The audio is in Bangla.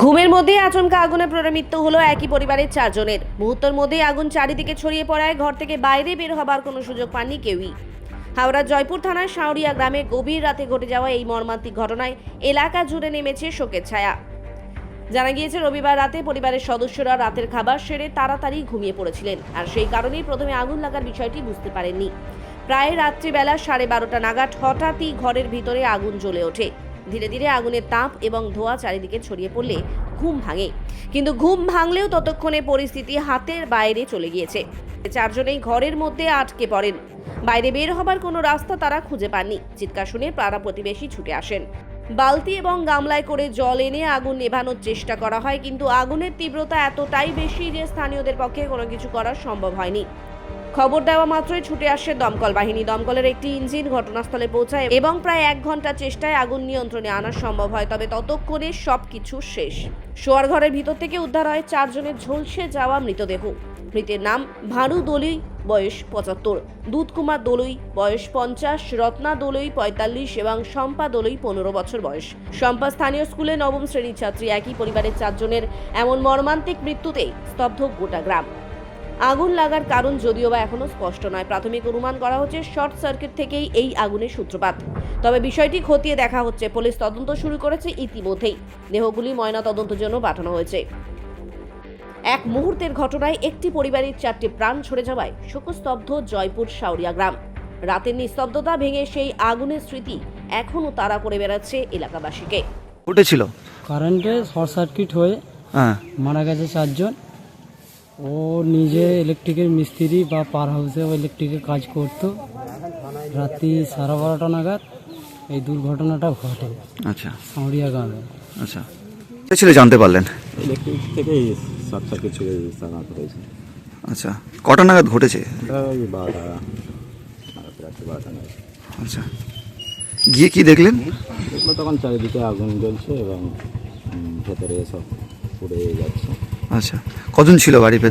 ঘুমের মধ্যেই আচমকা আগুনে মৃত্যু হলো একই পরিবারের চারজনের। মুহূর্তের মধ্যেই আগুন চারিদিকে ছড়িয়ে পড়ায় ঘর থেকে বাইরে বের হবার কোনো সুযোগ পাননি কেউই। হাওড়ার জয়পুর থানার শাওরিয়া গ্রামে গভীর রাতে ঘটে যাওয়া এই মর্মান্তিক ঘটনায় এলাকা জুড়ে নেমেছে শোকের ছায়া। জানা গিয়েছে, রবিবার রাতে পরিবারের সদস্যরা রাতের খাবার সেরে তাড়াতাড়ি ঘুমিয়ে পড়েছিলেন আর সেই কারণেই প্রথমে আগুন লাগার বিষয়টি বুঝতে পারেননি। প্রায় রাত্রিবেলা সাড়ে বারোটা নাগাদ হঠাৎই ঘরের ভিতরে আগুন জ্বলে ওঠে। ধীরে ধীরে আগুনের তাপ এবং ধোঁয়া চারিদিকে ছড়িয়ে পড়লে ঘুম ভাঙে। কিন্তু ঘুম ভাঙলেও ততক্ষণে পরিস্থিতি হাতের বাইরে চলে গিয়েছে। চারজনেই ঘরের মধ্যে আটকে পড়েন। বাইরে বের হবার কোনো রাস্তা তারা খুঁজে পাননি। চিৎকার শুনে পাড়া প্রতিবেশী ছুটে আসেন। বালতি এবং গামলায় করে জল এনে আগুন নেভানোর চেষ্টা করা হয়, কিন্তু আগুনের তীব্রতা এতটাই বেশি যে স্থানীয়দের পক্ষে কোনো কিছু করা সম্ভব হয়নি। খবর দেওয়া মাত্রই ছুটে আসে দমকল বাহিনী। দমকলের একটি ইঞ্জিন ঘটনাস্থলে পৌঁছায় এবং প্রায় এক ঘণ্টা চেষ্টায় আগুন নিয়ন্ত্রণে আনা সম্ভব হয়, তবে ততক্ষণে সবকিছু শেষ। শোয়ার ঘরের ভিতর থেকে উদ্ধার হয় চারজনের ঝলসে যাওয়া মৃতদেহ। মৃতের নাম ভানু দলুই বয়স পঁচাত্তর। দুধকুমার দলুই বয়স পঞ্চাশ, রত্না দলুই পঁয়তাল্লিশ এবং শম্পা দলুই পনেরো বছর বয়স। শম্পা স্থানীয় স্কুলে নবম শ্রেণির ছাত্রী, একই পরিবারের চারজনের এমন মর্মান্তিক মৃত্যুতে স্তব্ধ গোটা গ্রাম। আগুন লাগার কারণ যদিও বা এখনও স্পষ্ট নয়, প্রাথমিক অনুমান করা হচ্ছে শর্ট সার্কিট থেকেই এই আগুনের সূত্রপাত। তবে বিষয়টি খতিয়ে দেখা হচ্ছে, পুলিশ তদন্ত শুরু করেছে ইতিমধ্যেই। দেহগুলি ময়না তদন্তের জন্য পাঠানো হয়েছে। এক মুহূর্তের ঘটনায় একটি পরিবারের চারটি প্রাণ ছড়ে যাওয়ায় শোকস্তব্ধ জয়পুর শাওরিয়া গ্রাম। রাতের নিস্তব্ধতা ভেঙে সেই আগুনের স্মৃতি এখনও তাড়া করে বেড়াচ্ছে এলাকাবাসীকে। উঠেছিল কারেন্টে শর্ট সার্কিট হয়ে হ্যাঁ। মারা গেছে চারজন। ও নিজে ইলেকট্রিকের মিস্ত্রি বা পার হাউসে ও ইলেকট্রিকের কাজ করতো। রাত্রি সাড়ে বারোটা নাগাদ এই দুর্ঘটনাটা ঘটে। আচ্ছা। সাঁড়িয়া গ্রামে। আচ্ছা। ছিল জানতে পারলেন? ইলেকট্রিক থেকেই শর্ট সার্কিট ছিল স্থানান্তর হয়েছে আচ্ছা কটা নাগাদ ঘটেছে? ওই বারোটা নাগাদ রাত্রি বারোটা নয় আচ্ছা। গিয়ে কি দেখলেন? দেখল তখন চারিদিকে আগুন জ্বলছে এবং ভেতরে সব পুড়ে যাচ্ছে। আচ্ছা। কজন ছিল বাড়ি ভেতরে